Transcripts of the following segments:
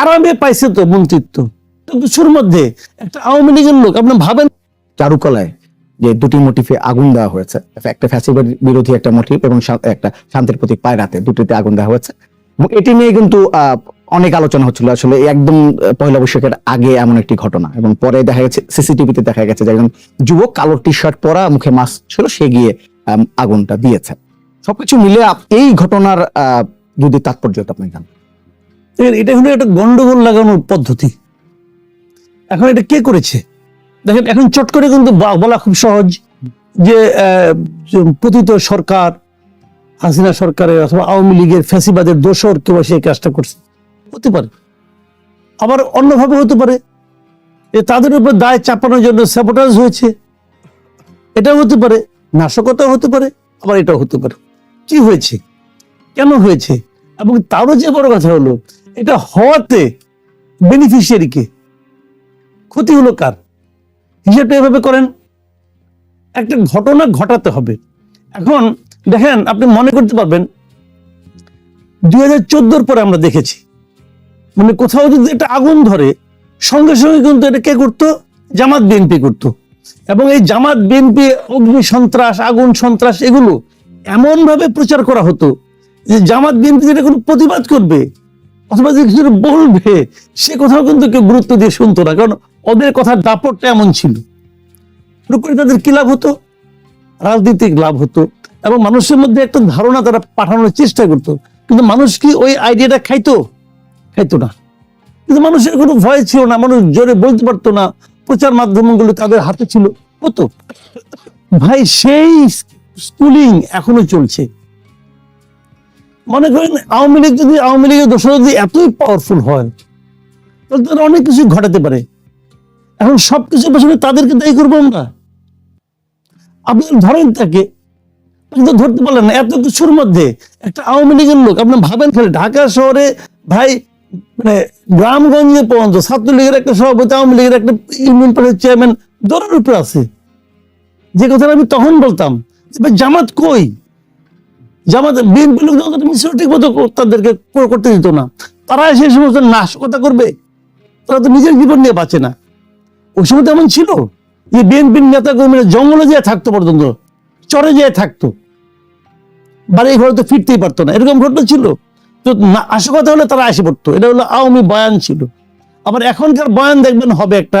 আরামে পাইছে তো মন্ত্রিত্ব। কিছুর মধ্যে একটা আওয়ামী লীগের লোক, আপনি ভাবেন? চারুকলায় যে দুটি মোটিফে আগুন দেওয়া হয়েছে, একটা ফ্যাসিবাদ বিরোধী একটা মোটিভ এবং একটা শান্তির প্রতীক পায়রাতে দুটিতে আগুন দেওয়া হয়েছে। এবং এটি নিয়ে কিন্তু অনেক আলোচনা হচ্ছিল। আসলে একদম পয়লা বৈশাখের আগে এমন একটি ঘটনা। এবং পরে দেখা গেছে সিসিটিভিতে দেখা গেছে যে একজন যুবক কালো টি শার্ট পরা, মুখে মাস্ক ছিল, সে গিয়ে আগুনটা দিয়েছে। সবকিছু মিলে এই ঘটনার যদি তাৎপর্যটা আপনি জানেন এটা হলো একটা গন্ডগোল লাগানোর পদ্ধতি। এখন এটা কে করেছে? দেখেন, এখন চট করে কিন্তু বলা খুব সহজ যে পতিত সরকার, হাসিনা সরকারের অথবা আওয়ামী লীগের ফ্যাসিবাদের দোষর কেউ সেই কাজটা করছে? হতে পারে। আবার অন্যভাবে হতে পারে যে তাদের উপর দায় চাপানোর জন্য স্যাবোটাজ হয়েছে। এটাও হতে পারে, নাশকতাও হতে পারে, আবার এটাও হতে পারে। কি হয়েছে? কেন হয়েছে? এবং তারও যে বড় কথা হলো এটা হওয়াতে বেনিফিশিয়ারিকে ক্ষতি হলো কার? হিসেবটা এভাবে করেন, একটা ঘটনা ঘটাতে হবে। এখন দেখেন, আপনি মনে করতে পারবেন, দুই হাজার চোদ্দোর পরে আমরা দেখেছি মানে কোথাও যদি একটা আগুন ধরে, সঙ্গে সঙ্গে কিন্তু এটা কে করতো? জামাত বিএনপি করতো। এবং এই জামাত বিএনপি, অগ্নি সন্ত্রাস, আগুন সন্ত্রাস, এগুলো এমন ভাবে প্রচার করা হতো যে জামাত বিএনপি যেটা কোনো প্রতিবাদ করবে অথবা যে কিছু বলবে, সে কথাও কিন্তু কেউ গুরুত্ব দিয়ে শুনতো না। কারণ ওদের কথার দাপটটা এমন ছিল। করে তাদের কি লাভ হতো? রাজনৈতিক লাভ হতো। এবং মানুষের মধ্যে একটা ধারণা তারা পাঠানোর চেষ্টা করতো। কিন্তু মানুষ কি ওই আইডিয়াটা খাইতো? খাইতো না। কিন্তু মানুষের কোনো ভয় ছিল না। মানুষ জোরে বলতে পারতো না। প্রচার মাধ্যমগুলো তাদের হাতে ছিল। হতো। ভাই, সেই স্কুলিং এখনও চলছে। মনে করেন আওয়ামী লীগ যদি, আওয়ামী লীগের দোষরা যদি এতই পাওয়ারফুল হয়, তাহলে তারা অনেক কিছু ঘটাতে পারে। এখন সবকিছুর পেছনে তাদেরকে দায়ী করব আমরা। আপনি ধরেন তাকে কিন্তু ধরতে পারলেন না, এত কিছুর মধ্যে একটা আওয়ামী লীগের লোক, আপনি ভাবেন ফেলে ঢাকা শহরে ভাই মানে গ্রামগঞ্জে পর্যন্ত ছাত্রলীগের একটা সভাপতি, আওয়ামী লীগের একটা ইউনিয়ন পরিষদ চেয়ারম্যান দরের উপরে আছে। যে কথাটা আমি তখন বলতাম জামাত কই? তাদেরকে করতে দিত না। তারা সমস্ত নাশকতা করবে। তারা তো নিজের জীবন নিয়ে বাঁচে না। ওই সময় ছিল যে নেতা কর্মীরা জঙ্গলে যেয়ে থাকতো পর্যন্ত, চরে যেয়ে থাকতো। বাড়ি ঘরে তো ফিরতেই পারতো না। এরকম ঘটনা ছিল। তো নাশকতা হলে তারা আসে পড়তো। এটা হলো আওয়ামী বয়ান ছিল। আবার এখনকার বয়ান দেখবেন হবে একটা,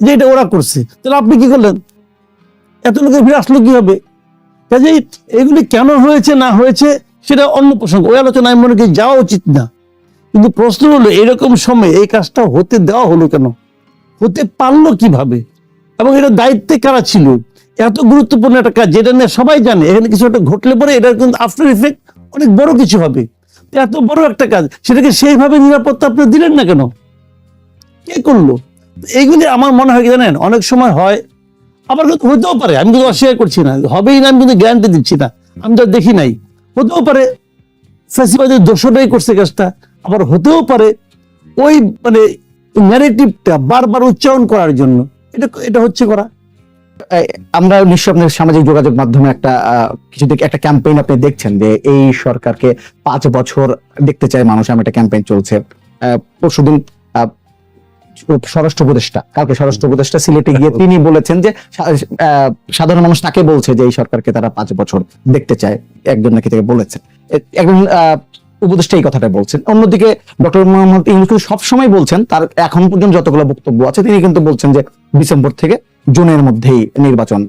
যে এটা ওরা করছে। তাহলে আপনি কি করলেন? এত লোকের ভিড় আসলো কি হবে কাজেই এগুলি কেন হয়েছে, না হয়েছে, সেটা অন্য প্রসঙ্গ। ওই আলোচনায় আমি মনে করি যাওয়া উচিত না। কিন্তু প্রশ্ন হলো, এরকম সময় এই কাজটা হতে দেওয়া হলো কেন? হতে পারল কীভাবে? এবং এটা দায়িত্বে কারা ছিল? এত গুরুত্বপূর্ণ একটা কাজ, যেটা নিয়ে সবাই জানে, এখানে কিছু একটা ঘটলে পরে এটার কিন্তু আফটার ইফেক্ট অনেক বড় কিছু হবে। এত বড় একটা কাজ, সেটাকে সেইভাবে নিরাপত্তা আপনি দিলেন না কেন? কে করল? এইগুলি আমার মনে হয় কি জানেন, অনেক সময় হয় আবার কিন্তু হতেও পারে, আমি কিন্তু অস্বীকার করছি না। হবেই না, আমি কিন্তু গ্যারান্টি দিচ্ছি না। আমি তো দেখি নাই। হতেও পারে ফ্যাসিবাদের দোষটাই করছে কাজটা। আবার হতেও পারে, ওই মানে ন্যারেটিভটা বারবার উচ্চারণ করার জন্য। এটা এটা হচ্ছে করা। আমরা নিশ্চয় আপনার সামাজিক যোগাযোগ মাধ্যমে একটা কিছু একটা ক্যাম্পেইন আপনি দেখছেন যে এই সরকারকে পাঁচ বছর দেখতে চায় মানুষ আমি একটা ক্যাম্পেইন চলছে। পরশুদিন স্বরাষ্ট্র উপদেষ্টা, কালকে স্বরাষ্ট্র উপদেষ্টা সিলেটে গিয়ে তিনি বলেছেন যে সাধারণ মানুষ তাকে বলছে যে এই সরকারকে তারা পাঁচ বছর দেখতে চায়, একজন নাকি থেকে বলেছেন। একজন উপদেষ্টা এই কথাটা বলছেন। অন্যদিকে ডক্টর মোহাম্মদ ইউনুস সবসময় বলছেন, তার এখন পর্যন্ত যতগুলো বক্তব্য আছে, তিনি কিন্তু বলছেন যে ডিসেম্বর থেকে জুনের মধ্যেই নির্বাচন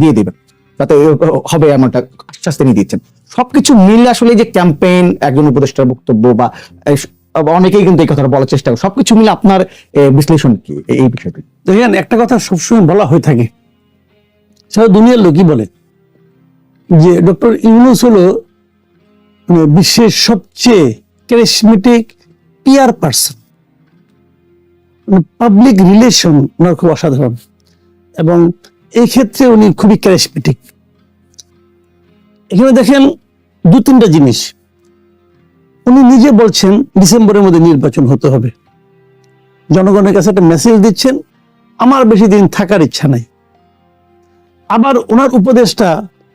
দিয়ে দিবেন। তাতে হবে এমনটা আশ্বাস তিনি দিচ্ছেন। সবকিছু মিলে আসলে যে ক্যাম্পেইন, একজন উপদেষ্টার বক্তব্য বা অনেকেই কিন্তু এই কথাটা বলার চেষ্টা করে। সবকিছু মিলে আপনার বিশ্লেষণ কি এই- বিষয়টি? দেখেন একটা কথা সবসময় বলা হয়ে থাকে। সারা দুনিয়ার লোকই বলে যে, ডক্টর ইউনুস হলো মানে বিশ্বের সবচেয়ে charismatic PR person public relation ওনার খুব অসাধারণ। এবং এই ক্ষেত্রে উনি খুবই ক্যারিসমেটিক এখানে দেখেন দু তিনটা জিনিস। উনি নিজে বলছেন ডিসেম্বরের মধ্যে নির্বাচন হতে হবে। জনগণের কাছে একটা মেসেজ দিচ্ছেন, আমার বেশি দিন থাকার ইচ্ছা নাই। আবার ওনার উপদেশটা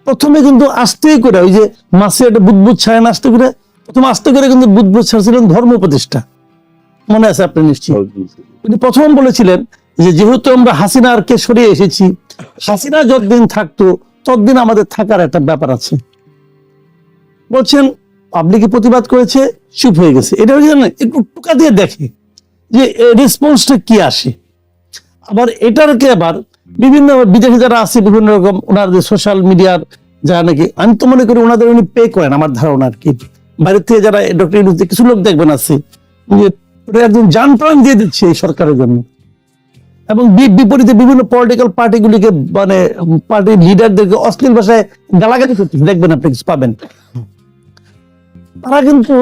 প্রথমে কিন্তু আস্তেই করে, ওই যে মাসে একটা বুদবুদ ছায় না আস্তে করে, প্রথম আস্তে করে কিন্তু বুদবুদ ছাড়ছিলেন ধর্ম উপদেষ্টা। মনে আছে আপনি নিশ্চয়ই? উনি প্রথম বলেছিলেন যে যেহেতু আমরা হাসিনারকে সরিয়ে এসেছি, হাসিনা যতদিন থাকতো, ততদিন আমাদের থাকার একটা ব্যাপার আছে। বলছেন পাবলিকে প্রতিবাদ করেছে, চুপ হয়ে গেছে। এটা হচ্ছে একটু টুকা দিয়ে দেখে যে রেসপন্সটা কি আসে। আবার এটারকে আবার বিভিন্ন বিদেশি যারা আছে, বিভিন্ন রকম ওনাদের সোশ্যাল মিডিয়ার যারা নাকি, আমি তো মনে করি ওনাদের উনি পে করেন আমার ধারণা আর কি। বাইরের থেকে যারা ডক্টর ইউনুস কিছু লোক দেখবেন আছে, যে একদম যান প্রাণ দিয়ে দিচ্ছে এই সরকারের জন্য। এবং বিপরীতে বিভিন্ন পলিটিক্যাল পার্টিগুলিকে মানে পার্টির লিডারদেরকে অশ্লীল ভাষায় গালাগালি করতে দেখবেন আপনি কিছু পাবেন। তারা কিন্তু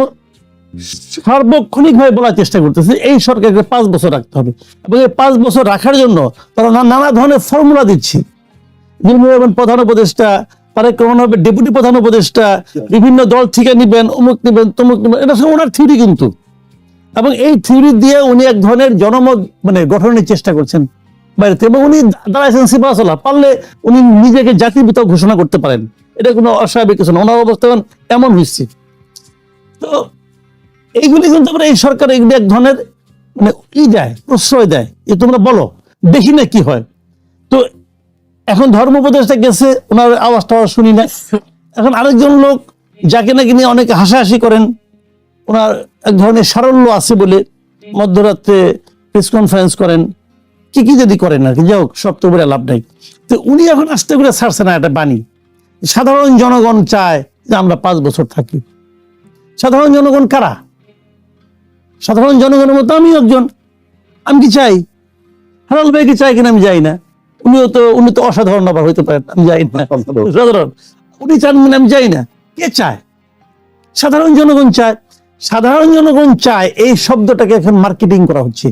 সার্বক্ষণিক ভাবে বলার চেষ্টা করতেছে, এই সরকারকে পাঁচ বছর রাখতে হবে। এবং এই পাঁচ বছর রাখার জন্য তারা নানা ধরনের ফর্মুলা দিচ্ছে। প্রধান উপদেষ্টা তারা কেমন হবে ডেপুটি প্রধান উপদেষ্টা, বিভিন্ন দল থেকে নিবেন, অমুক নিবেন, তমুক নিবেন, এটা সব ওনার থিওরি কিন্তু। এবং এই থিওরি দিয়ে উনি এক ধরনের জনমত মানে গঠনের চেষ্টা করছেন বাইরে থেকে। এবং উনি দাঁড়াইছেন সিপাহসালা পারলে উনি নিজেকে জাতির ঘোষণা করতে পারেন। এটা কোনো অস্বাভাবিক কিছু না, ওনার অবস্থা এমন হচ্ছে তো এইগুলি কিন্তু আমরা এই সরকার এগুলি এক ধরনের মানে ই দেয়, প্রশ্রয় দেয়। এ তোমরা বলো, দেখি না কি হয়। তো এখন ধর্ম উপদেশটা গেছে, ওনার আওয়াজ টাওয়াজ শুনি না এখন আরেকজন লোক, যাকে নাকি নিয়ে অনেকে হাসাহাসি করেন, ওনার এক ধরনের সারল্য আছে বলে মধ্যরাত্রে প্রেস কনফারেন্স করেন। কি কি যদি করেন আর কি, যাই হোক, সব তো বলে লাভ নাই। তো উনি এখন আসতে করে ছাড়ছে না একটা বাণী। সাধারণ জনগণ চায় যে আমরা পাঁচ বছর থাকি। সাধারণ জনগণ কারা? সাধারণ জনগণের মতো আমি একজন। আমি কি চাই? হারাল ভাই কি চাই কিনা আমি যাই না। উনিও তো উনি তো অসাধারণ আবার হইতে পারেন আমি যাই না। সাধারণ উনি চান মানে আমি যাই না। কে চায়? সাধারণ জনগণ চায়। সাধারণ জনগণ চায় এই শব্দটাকে এখন মার্কেটিং করা হচ্ছে।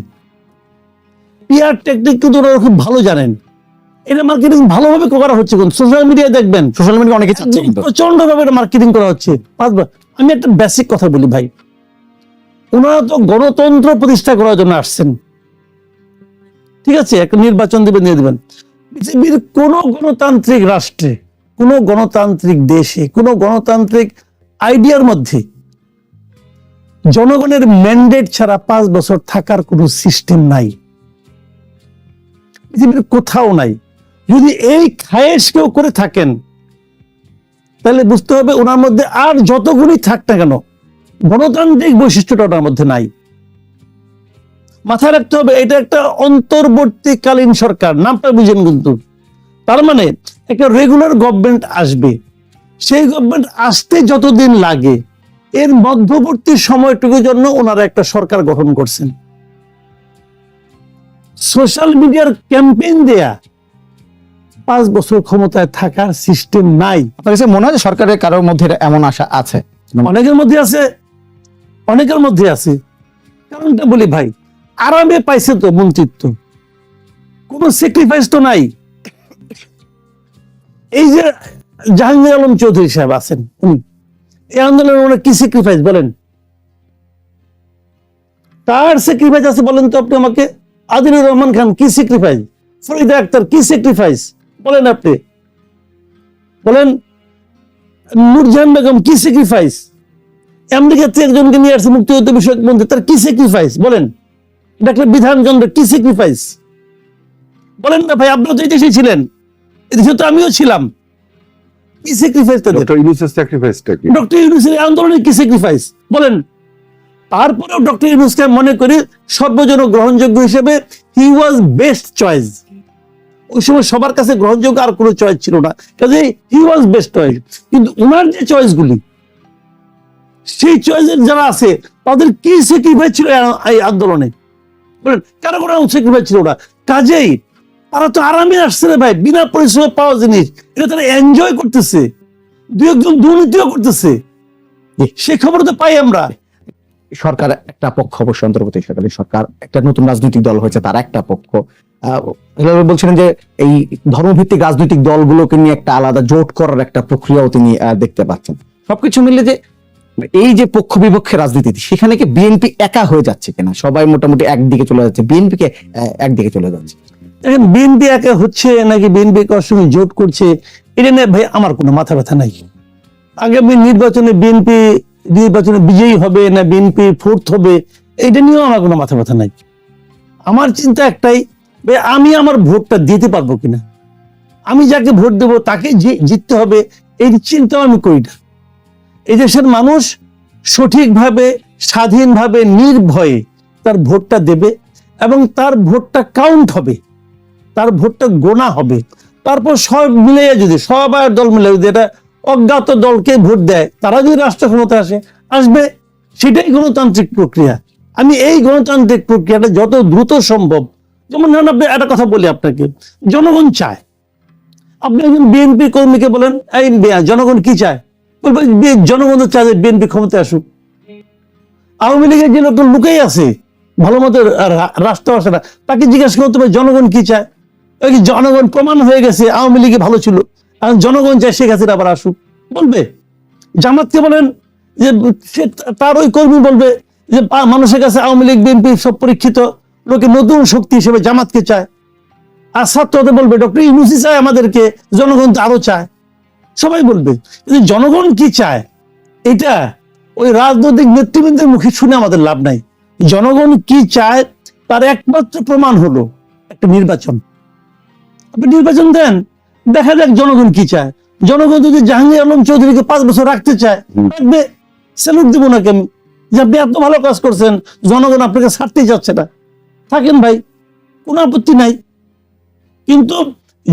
পিয়ার টেকনিক কিন্তু ওনারা খুব ভালো জানেন। এটা মার্কেটিং ভালোভাবে করা হচ্ছে কোন সোশ্যাল মিডিয়ায় দেখবেন। সোশ্যাল মিডিয়া অনেকে চাচ্ছে কিন্তু। প্রচণ্ড ভাবে এটা মার্কেটিং করা হচ্ছে। আমি একটা বেসিক কথা বলি ভাই। ওনারা তো গণতন্ত্র প্রতিষ্ঠা করার জন্য আসছেন। ঠিক আছে, একটা নির্বাচন দিবেন দিয়ে দিবেন। পৃথিবীর কোন গণতান্ত্রিক রাষ্ট্রে, কোন গণতান্ত্রিক দেশে, কোন গণতান্ত্রিক আইডিয়ার মধ্যে জনগণের ম্যান্ডেট ছাড়া পাঁচ বছর থাকার কোনো সিস্টেম নাই। পৃথিবীর কোথাও নাই। যদি এই খায়েশ কেউ করে থাকেন তাহলে বুঝতে হবে ওনার মধ্যে আর যতগুলি থাক না কেন, গণতান্ত্রিক বৈশিষ্ট্যটা ওনার মধ্যে নাই। মাথায় রাখতে হবে, এটা একটা অন্তর্বর্তীকালীন সরকার, নামটা বুঝেন কিন্তু। তার মানে একটা রেগুলার গভর্নমেন্ট আসবে। সেই গভর্নমেন্ট আসতে যতদিন লাগে, এর মধ্যবর্তী সময়টুকুর জন্য ওনারা একটা সরকার গঠন করছেন। সোশ্যাল মিডিয়ার ক্যাম্পেইন দেয়া পাঁচ বছর ক্ষমতায় থাকার সিস্টেম নাই। আপনার কাছে মনে হয় সরকারের কারোর মধ্যে এমন আশা আছে? অনেকের মধ্যে আছে অনেকের মধ্যে আছে। কারণটা বলি ভাই আরামে পাইছে তো মন্ত্রিত্ব। কোনো স্যাক্রিফাইস তো নাই। এই যে জাহাঙ্গীর আলম চৌধুরী সাহেব আছেন উনি এই আন্দোলনে ওনার কি স্যাক্রিফাইস বলেন? তার স্যাক্রিফাইস আছে বলেন তো আপনি আমাকে? আদিলুর রহমান খান কি স্যাক্রিফাইস ফরিদা আক্তার কি স্যাক্রিফাইস বলেন আপনি। বলেন নূরজাহান বেগম কি স্যাক্রিফাইস আমেরিকা থেকে একজনকে নিয়ে আসছে মুক্তিযুদ্ধ বিষয়ক মন্ত্রী তার কি স্যাক্রিফাইস বলেন। ডাক্তার বিধানচন্দ্র কি স্যাক্রিফাইস বলেন না ভাই আপনারা তো দেশে ছিলেন। এদেশে তো আমিও ছিলাম। কি স্যাক্রিফাইস তাদের? ডক্টর ইউনুসের স্যাক্রিফাইসটা কি? ডক্টর ইউনুসের এই আন্দোলনে কি স্যাক্রিফাইস বলেন তারপরেও ডক্টর ইউনুসকে মনে করি সর্বজন গ্রহণযোগ্য হিসেবে হি ওয়াজ বেস্ট চয়েস ওই সময় সবার কাছে গ্রহণযোগ্য আর কোনো চয়েস ছিল না। কাজে হি ওয়াজ বেস্ট চয়েস কিন্তু ওনার যে চয়েসগুলি সেই চয়েসের যারা আছে, তাদের কি স্যাক্রিফাইস ছিল এই- আন্দোলনে? বলেন, কারও কোনো স্যাক্রিফাইস ছিল না। কাজেই তারা তো আরামে আসছে রে ভাই, বিনা পরিশ্রমে পাওয়া জিনিস। এটা তারা এনজয় করতেছে। দু একজন দুর্নীতিও করতেছে। সে খবর তো পাই আমরা। সরকার একটা পক্ষ অবশ্যই অন্তর্গত সরকারি, একটা নতুন রাজনৈতিক দল হয়েছে, তার একটা পক্ষ। বলছিলেন যে এই ধর্মভিত্তিক রাজনৈতিক দলগুলোকে নিয়ে একটা আলাদা জোট করার একটা প্রক্রিয়াও তিনি দেখতে পাচ্ছেন। সবকিছু মিলে যে এই যে পক্ষ বিপক্ষে রাজনীতি, সেখানে কি বিএনপি একা হয়ে যাচ্ছে কিনা? সবাই মোটামুটি একদিকে চলে যাচ্ছে, বিএনপি কে একদিকে চলে যাচ্ছে। বিএনপি একা হচ্ছে নাকি বিএনপি কার সঙ্গে জোট করছে, এটা নিয়ে ভাই আমার কোনো মাথা ব্যথা নাই। আগামী নির্বাচনে বিএনপি নির্বাচনে বিজয়ী হবে না বিএনপি ফোর্থ হবে, এটা নিয়েও আমার কোনো মাথা ব্যথা নাই। আমার চিন্তা একটাই আমি আমার ভোটটা দিতে পারব কিনা? আমি যাকে ভোট দেবো তাকে জিততে হবে, এই চিন্তাও আমি করি না। এই দেশের মানুষ সঠিকভাবে, স্বাধীনভাবে, নির্ভয়ে তার ভোটটা দেবে এবং তার ভোটটা কাউন্ট হবে, তার ভোটটা গোনা হবে। তারপর সব মিলে যদি, সবাই দল মিলে যদি এটা অজ্ঞাত দলকে ভোট দেয়, তারা যদি রাষ্ট্র ক্ষমতা আসে, আসবে, সেটাই গণতান্ত্রিক প্রক্রিয়া। আমি এই গণতান্ত্রিক প্রক্রিয়াটা যত দ্রুত সম্ভব যেমন আপনি একটা কথা বলি আপনাকে, জনগণ চায়। আপনি একজন বিএনপি কর্মীকে বলেন, এই জনগণ কি চায়? জনগণ চায় বিএনপি ক্ষমতায় আসুক। আওয়ামী লীগের যে লোক লুকেই আছে, ভালো মতো রাষ্ট্র আসে না, তাকে জিজ্ঞাসা করতে হবে জনগণ কি চায়? ওই জনগণ প্রমাণ হয়ে গেছে, আওয়ামী লীগে ভালো ছিল। এখন জনগণ চায় শেখ হাসিনা আবার আসুক। বলবে, জামাতকে বলেন যে সে তার ওই কর্মী বলবে যে মানুষের কাছে আওয়ামী লীগ, বিএনপি সব পরীক্ষিত। লোকে নতুন শক্তি হিসেবে জামাতকে চায়। আর ছাত্রদের বলবে, ডক্টর ইউনুসি চায় আমাদেরকে, জনগণ তো আরও চায়। সবাই বলবে, কিন্তু জনগণ কি চায়? এটা ওই রাজনৈতিক নেতৃবৃন্দের মুখে শুনে আমাদের লাভ নাই। জনগণ কি চায়, তার একমাত্র প্রমাণ হলো একটা নির্বাচন। আপনি নির্বাচন দেন, দেখা যাক জনগণ কি চায়। জনগণ যদি জাহাঙ্গীর আলম চৌধুরীকে পাঁচ বছর রাখতে চায় রাখবে স্যালুট দেবো না কেন যে আপনি এত ভালো কাজ করছেন, জনগণ আপনাকে ছাড়তেই যাচ্ছে না। থাকেন ভাই কোনো আপত্তি নাই। কিন্তু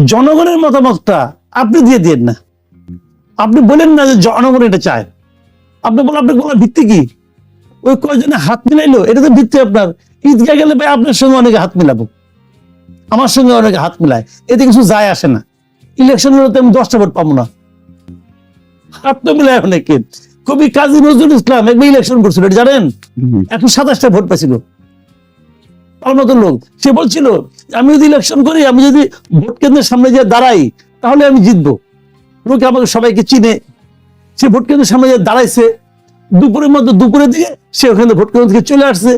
জনগণের মতামতটা আপনি দিয়ে দিয়েন না। আপনি বলেন না যে জনগণ এটা চায়। আপনি বলেন আপনার কোনো ভিত্তি কি? ওই কয়জনে হাত মিলাইলো এটা তো ভিত্তি আপনার। ঈদগাহ গেলে ভাই আপনার সঙ্গে অনেকে হাত মিলাবো। আমার সঙ্গে অনেকে হাত মিলায়। এতে কিছু যায় আসে না। ইলেকশন হলে তো আমি দশটা ভোট পাবো না। হাত তো মিলায় অনেকে। কবি কাজী নজরুল ইসলাম একবার ইলেকশন করছিল এটা জানেন? একশো সাতাশটা ভোট পেয়েছিল মতো লোক। সে বলছিল আমি যদি ইলেকশন করি আমি যদি ভোট কেন্দ্রের সামনে যে দাঁড়াই তাহলে আমি জিতবো। লোকে আমাকে সবাইকে চিনে। সে ভোট কেন্দ্রের সামনে যে দাঁড়াইছে। দুপুরের মধ্যে দুপুরের দিকে সে ওখানে ভোট কেন্দ্র থেকে চলে আসছে।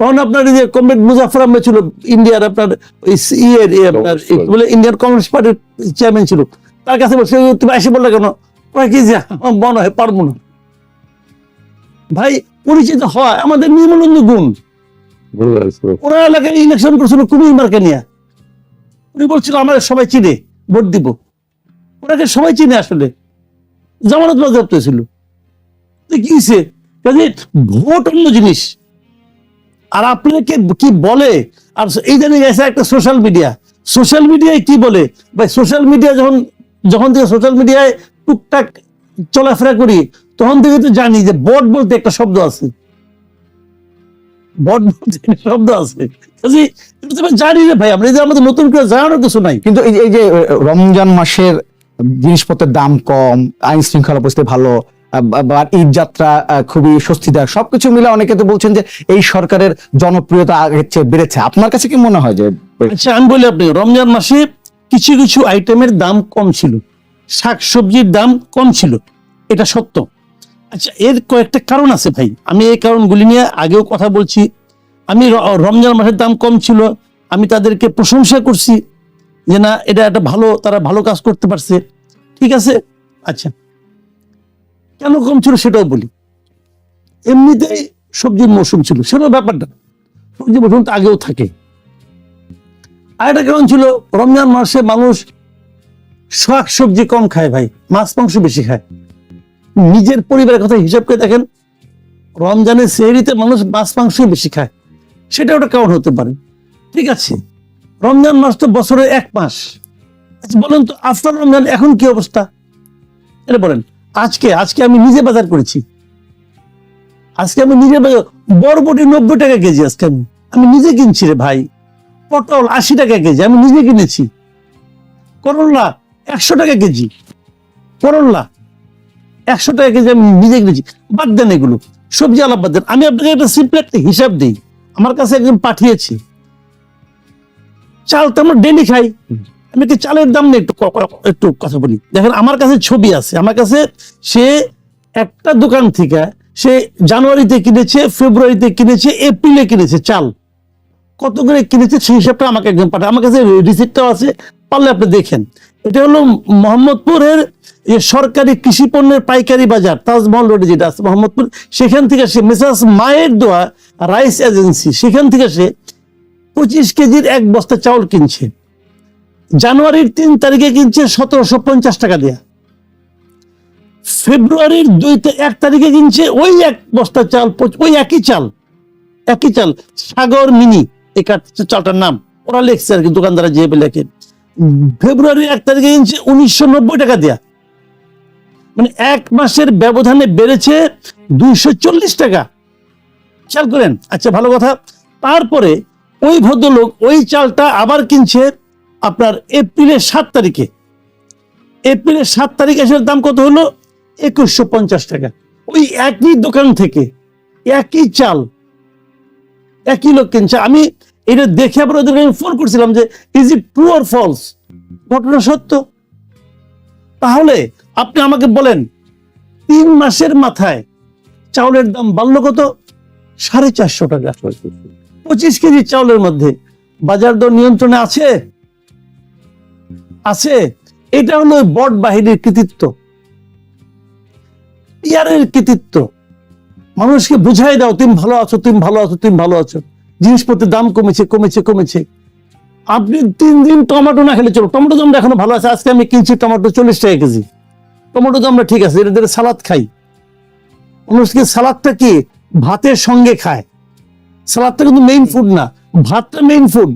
তখন আপনার এই যে কমরেড মুজাফর আহমেদ ছিল ইন্ডিয়ার আপনার ইয়ের আপনার বলে ইন্ডিয়ান কমিউনিস্ট পার্টির চেয়ারম্যান ছিল। তার কাছে বলছে তুমি এসে বললে কেন? কি যে আমার মনে হয় পারব না। ভাই পরিচিত হয় আমাদের নির্মলন্দ গুণ। ওরা এলাকায় ইলেকশন করছিল নিয়ে। উনি বলছিল সবাই চিনে, ভোট দিব। ওনাকে সবাই চিনে আসলে। জামানত হয়েছিল কাজে ভোট অন্য জিনিস। আর আপনাকে কি বলে? আর এই জানি গেছে একটা সোশ্যাল মিডিয়া সোশ্যাল মিডিয়ায় কি বলে? ভাই সোশ্যাল মিডিয়া যখন যখন থেকে সোশ্যাল মিডিয়ায় টুকটাক চলাফেরা করি, তখন থেকে তো জানি যে বট বলতে একটা শব্দ আছে। বট শব্দ আছে। জানি রে ভাই আমরা যে আমাদের নতুন করে জানানোর কিছু নাই। কিন্তু এই যে- রমজান মাসের জিনিসপত্রের দাম কম আইন শৃঙ্খলা পরিস্থিতি ভালো বা- ঈদ যাত্রা খুবই স্বস্তিদায়ক সবকিছু মিলে অনেকে তো বলছেন যে এই সরকারের জনপ্রিয়তা আগের চেয়ে বেড়েছে। আপনার কাছে কি মনে হয় যে আচ্ছা আমি বলি আপনি রমজান মাসে কিছু কিছু আইটেমের দাম কম ছিল। শাক সবজির দাম কম ছিল। এটা সত্য। আচ্ছা এর কয়েকটা কারণ আছে ভাই। আমি এই কারণগুলি নিয়ে আগেও কথা বলছি। আমি রমজান মাসের দাম কম ছিল। আমি তাদেরকে প্রশংসা করছি যে না, এটা একটা ভালো, তারা ভালো কাজ করতে পারছে। ঠিক আছে? আচ্ছা। কেন কম ছিল সেটাও বলি। এমনিতেই সবজির মৌসুম ছিল, সেটাও ব্যাপারটা। সবজি মৌসুম তো আগেও থাকে। আর একটা কারণ ছিল, রমজান মাসে মানুষ শাক সবজি কম খায় ভাই, মাছ মাংস বেশি খায়। নিজের পরিবারের কথা হিসাব করে দেখেন, রমজানের সেহরিতে মানুষ মাছ, মাংস বেশি খায়। সেটা ওটা কারণ হতে পারে। ঠিক আছে, রমজান মাস তো বছরের এক মাস। আচ্ছা বলেন তো আফটার রমজান এখন কি অবস্থা? এটা বলেন, আজকে আজকে আমি নিজে বাজার করেছি। আজকে আমি নিজে বাজার, বরবটি নব্বই টাকা কেজি আজকে আমি। আমি নিজে কিনছি রে ভাই। পটল আশি টাকা কেজি, আমি নিজে কিনেছি। করল্লা একশো টাকা কেজি। করল্লা একশো টাকা কেজি আমি নিজে কিনেছি। বাদ দেন এগুলো। সবজি আলাপ বাদ দেন। আমি আপনাকে একটা সিম্পল একটা হিসাব দিই। আমার কাছে একজন পাঠিয়েছি। চাল তো আমরা ডেলি খাই। আমি একটু চালের দাম নিয়ে একটু একটু কথা বলি? দেখেন, আমার কাছে ছবি আছে। আমার কাছে সে একটা দোকান থেকে সে জানুয়ারিতে কিনেছে, ফেব্রুয়ারিতে কিনেছে, এপ্রিলে কিনেছে চাল। কত করে কিনেছে সেই হিসাবটা আমাকে একজন পাঠায়। আমার কাছে রিসিপ্টটাও আছে। পারলে আপনি দেখেন। এটা হলো মোহাম্মদপুরের সরকারি কৃষি পণ্যের পাইকারি বাজার, তাজমহল রোডে যেটা আছে মোহাম্মদপুর। সেখান থেকে সে মেসাস মায়ের দোয়া রাইস এজেন্সি, সেখান থেকে সে পঁচিশ কেজির এক বস্তা চাউল কিনছে। জানুয়ারির তিন তারিখে কিনছে সতেরোশো পঞ্চাশ টাকা দেয়া। ফেব্রুয়ারির দুই এক তারিখে কিনছে ওই এক বস্তা চাল ওই একই চাল একই চাল, সাগর মিনি, এই চালটার নাম। ওরা লেখছে আর কি দোকানদারা যে লেখে। ফেব্রুয়ারি এক তারিখে কিনছে উনিশশো নব্বই টাকা দেয়া। মানে এক মাসের ব্যবধানে বেড়েছে দুইশো চল্লিশ টাকা। খেয়াল করেন আচ্ছা ভালো কথা। তারপরে ওই ভদ্রলোক ওই চালটা আবার কিনছে আপনার এপ্রিলের সাত তারিখে। এপ্রিলের সাত তারিখ এসে দাম কত হলো? একুশশো পঞ্চাশ টাকা। ওই একই দোকান থেকে একই চাল, একই লোক কিনছে। আমি এটা দেখে আবার ওদেরকে আমি ফোন করছিলাম যে is it true or false ঘটনা সত্য। তাহলে আপনি আমাকে বলেন, তিন মাসের মাথায় চাউলের দাম বাড়লো কত? সাড়ে চারশো টাকা। পঁচিশ কেজি চাউলের মধ্যে বাজার দর নিয়ন্ত্রণে আছে? আছে। এটা হলো বট বাহিনীর কৃতিত্ব। পিয়ারের কৃতিত্ব। মানুষকে বুঝাই দাও, তুমি ভালো আছো, তুমি ভালো আছো, তুমি ভালো আছো। জিনিসপত্রের দাম কমেছে কমেছে কমেছে। আপনি তিন দিন টমেটো না খেলে চলো টমেটো দামটা এখনও ভালো আছে। আজকে আমি কিনছি টমেটো চল্লিশ টাকা কেজি। টমেটো দামটা ঠিক আছে। এটা সালাদ খাই। মানুষকে সালাদটা কি? ভাতের সঙ্গে খায়। সালাদটা কিন্তু মেইন ফুড না। ভাতটা মেইন ফুড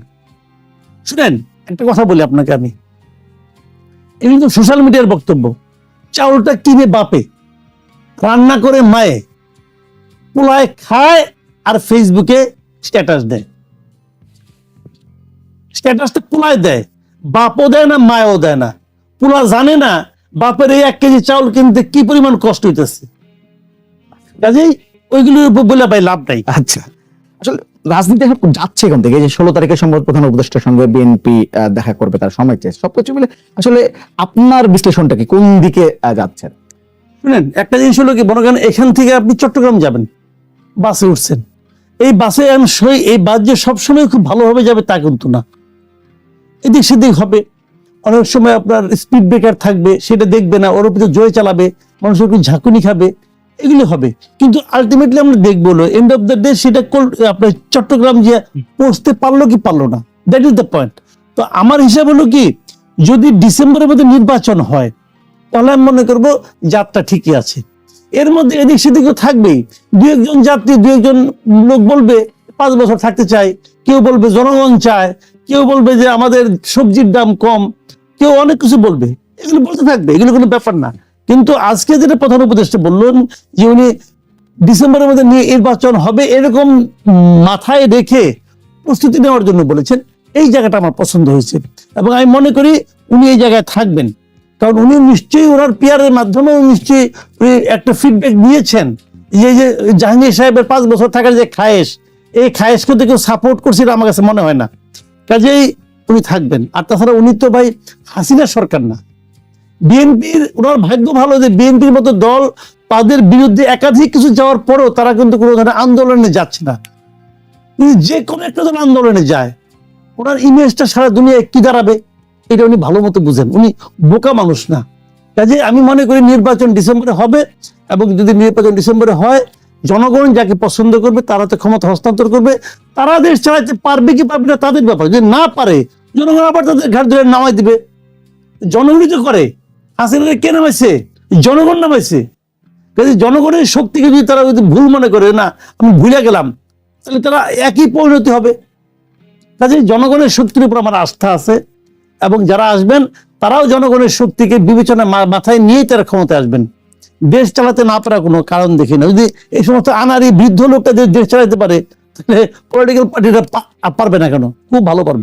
শুনেন, একটা কথা বলি আপনাকে আমি। এটা কিন্তু সোশ্যাল মিডিয়ার বক্তব্য। চাউলটা কিনে বাপে। রান্না করে মায়ে। পোলায় খায় আর ফেসবুকে স্ট্যাটাস দেয়। স্ট্যাটাসটা পোলায় দেয়। বাপও দেয় না মায়ও দেয় না। পোলা জানে না বাপের এই এক কেজি চাউল কিনতে কি পরিমাণ কষ্ট হইতেছে। কাজেই ওইগুলোর উপর বলে ভাই লাভ নাই। আচ্ছা। আসলে রাজনীতি এখন যাচ্ছে এখান থেকে যে ষোলো তারিখে সম্ভবত প্রধান উপদেষ্টার সঙ্গে বিএনপি দেখা করবে তার সময় চেয়ে। সবকিছু মিলে আসলে আপনার বিশ্লেষণটা কি? কোন দিকে যাচ্ছেন? শুনেন একটা জিনিস হলো কি মনে করেন এখান থেকে আপনি চট্টগ্রাম যাবেন বাসে উঠছেন। এই বাসে এখন সই এই বাস যে সবসময় খুব ভালোভাবে যাবে তা কিন্তু না। এদিক সেদিক হবে। অনেক সময় আপনার স্পিড ব্রেকার থাকবে, সেটা দেখবে না, ওর উপরে জয় চালাবে মানুষ একটু ঝাঁকুনি খাবে, এগুলি হবে। কিন্তু আলটিমেটলি আমরা দেখব এন্ড অফ দ্য ডে সেটা আপনার চট্টগ্রাম যে পৌঁছতে পারল কি পারল না। দ্যাট ইজ দ্য পয়েন্ট তো আমার হিসাব হলো কি, যদি ডিসেম্বরের মধ্যে নির্বাচন হয়, তাহলে আমি মনে করব যাত্রা ঠিকই আছে। এর মধ্যে এদিক সেদিকও থাকবেই। দু একজন যাত্রী দু একজন লোক বলবে, পাঁচ বছর থাকতে চাই কেউ বলবে জনগণ চায়। কেউ বলবে যে আমাদের সবজির দাম কম। কেউ অনেক কিছু বলবে। এগুলো বলতে থাকবে, এগুলো কোনো ব্যাপার না। কিন্তু আজকে যেটা প্রধান উপদেষ্টা বললেন, যে উনি ডিসেম্বরের মধ্যে নিয়ে নির্বাচন হবে এরকম মাথায় রেখে প্রস্তুতি নেওয়ার জন্য বলেছেন, এই জায়গাটা আমার পছন্দ হয়েছে। এবং আমি মনে করি উনি এই জায়গায় থাকবেন। কারণ উনি নিশ্চয়ই ওনার পিয়ারের মাধ্যমে নিশ্চয়ই উনি একটা ফিডব্যাক দিয়েছেন। যে যে জাহাঙ্গীর সাহেবের পাঁচ বছর থাকার যে খায়েশ, এই খায়েশকে তো কেউ সাপোর্ট করছিল আমার কাছে মনে হয় না। কাজেই উনি থাকবেন। আর তাছাড়া উনি তো ভাই হাসিনা সরকার না। বিএনপির, ওনার ভাগ্য ভালো যে বিএনপির মতো দল তাদের বিরুদ্ধে একাধিক কিছু যাওয়ার পরেও তারা কিন্তু কোনো ধরনের আন্দোলনে যাচ্ছে না। যে কোনো একটা ধরনের আন্দোলনে যায়। ওনার ইমেজটা সারা দুনিয়ায় কি দাঁড়াবে? এটা উনি ভালো মতো বুঝেন। উনি বোকা মানুষ না। কাজে আমি মনে করি নির্বাচন ডিসেম্বরে হবে এবং যদি নির্বাচন ডিসেম্বরে হয়, জনগণ যাকে পছন্দ করবে, তারা তো ক্ষমতা হস্তান্তর করবে, তারা দেশ চালাতে পারবে কি পারবে না, তাদের ব্যাপার। যদি না পারে, জনগণ আবার তাদের ঘাট ধরে নামাই দিবে। জনগণই তো করে। হাসিনাকে কে নামাইছে? জনগণ নামাইছে। কাজে জনগণের শক্তিকে যদি তারা যদি ভুল মনে করে, না, আমি ভুলে গেলাম, তাহলে তারা একই পরিণতি হবে। কাজে জনগণের শক্তির উপর আমার আস্থা আছে। এবং যারা আসবেন, তারাও জনগণের শক্তিকে বিবেচনা মাথায় নিয়েই তারা ক্ষমতায় আসবেন। দেশ চালাতে না পারার কোনো কারণ দেখি না। যদি এই সমস্ত আনারি বৃদ্ধ লোকটা যদি দেশ চালাতে পারে, তাহলে পলিটিক্যাল পার্টিরা পারবে না কেন? খুব ভালো পারবে।